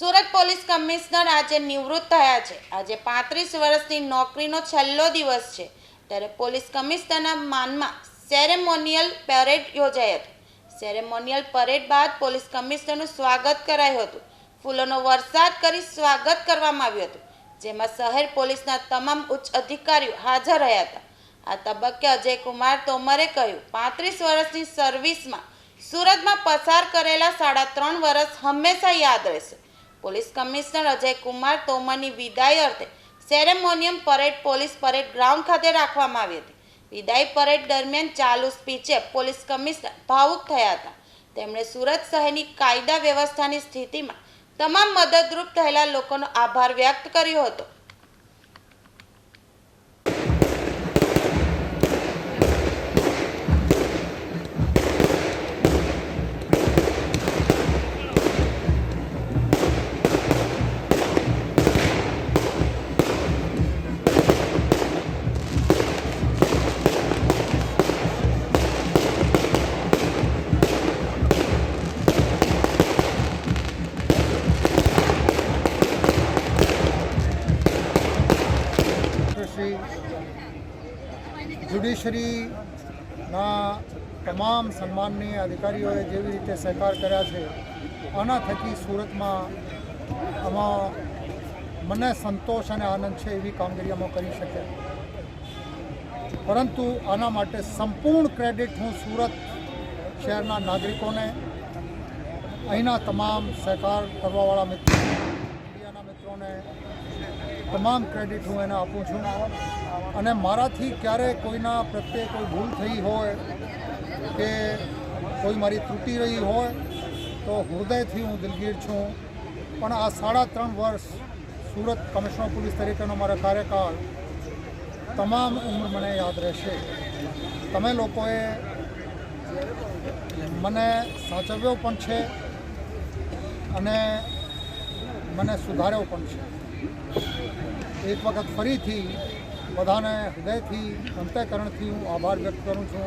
Surat police commissioner આજે નિવૃત્ત થયા છે. આજે પાંત્રીસ વર્ષની નોકરીનો છેલ્લો દિવસ છે. ત્યારે પોલીસ કમિશનરના માનમાં સેરેમોનિયલ પરેડ યોજાઈ હતી. સેરેમોનિયલ પરેડ બાદ પોલીસ કમિશનરનું સ્વાગત કરાયું હતું. ફૂલોનો વરસાદ કરી સ્વાગત કરવામાં આવ્યું હતું. જેમાં શહેર પોલીસના તમામ ઉચ્ચ અધિકારીઓ હાજર રહ્યા હતા. આ તબક્કે અજયકુમાર તોમરે કહ્યું, પાંત્રીસ વર્ષની સર્વિસમાં સુરતમાં પસાર કરેલા સાડા ત્રણ વર્ષ હંમેશા યાદ રહેશે. પોલીસ કમિશનર અજય કુમાર તોમરની વિદાય અર્થે ceremonial parade police parade ground ખાતે રાખવામાં આવી હતી. વિદાય પરેડ દરમિયાન ચાલુ સ્પીચે પોલીસ કમિશનર ભાવુક થયા હતા. તેમણે સુરત શહેરની કાયદા વ્યવસ્થાની સ્થિતિમાં તમામ મદદરૂપ થયેલા લોકોનો આભાર વ્યક્ત કર્યો હતો. શ્રી જ્યુડિશરીના તમામ સન્માનની અધિકારીઓએ જેવી રીતે સહકાર કર્યા છે, આના થકી સુરતમાં આમાં મને સંતોષ અને આનંદ છે એવી કામગીરી અમે કરી શકે પરંતુ આના માટે સંપૂર્ણ ક્રેડિટ હું સુરત શહેરના નાગરિકોને, અહીંના તમામ સહકાર કરવાવાળા મિત્રો મીડિયાના મિત્રોને તમામ ક્રેડિટ હું એને આપું છું. અને મારાથી ક્યારે કોઈના પ્રત્યે કોઈ ભૂલ થઈ હોય કે કોઈ મારી ત્રુટી રહી હોય, તો હૃદયથી હું દિલગીર છું. પણ આ સાડા ત્રણ વર્ષ સુરત કમિશનર પોલીસ તરીકેનો મારો કાર્યકાળ તમામ ઉંમર મને યાદ રહેશે. તમે લોકોએ મને સાચવ્યો પણ છે. અને મને સુધાર્યો પણ છે. એક વખત ફરીથી બધાને હૃદયથી અંતઃકરણથી હું આભાર વ્યક્ત કરું છું.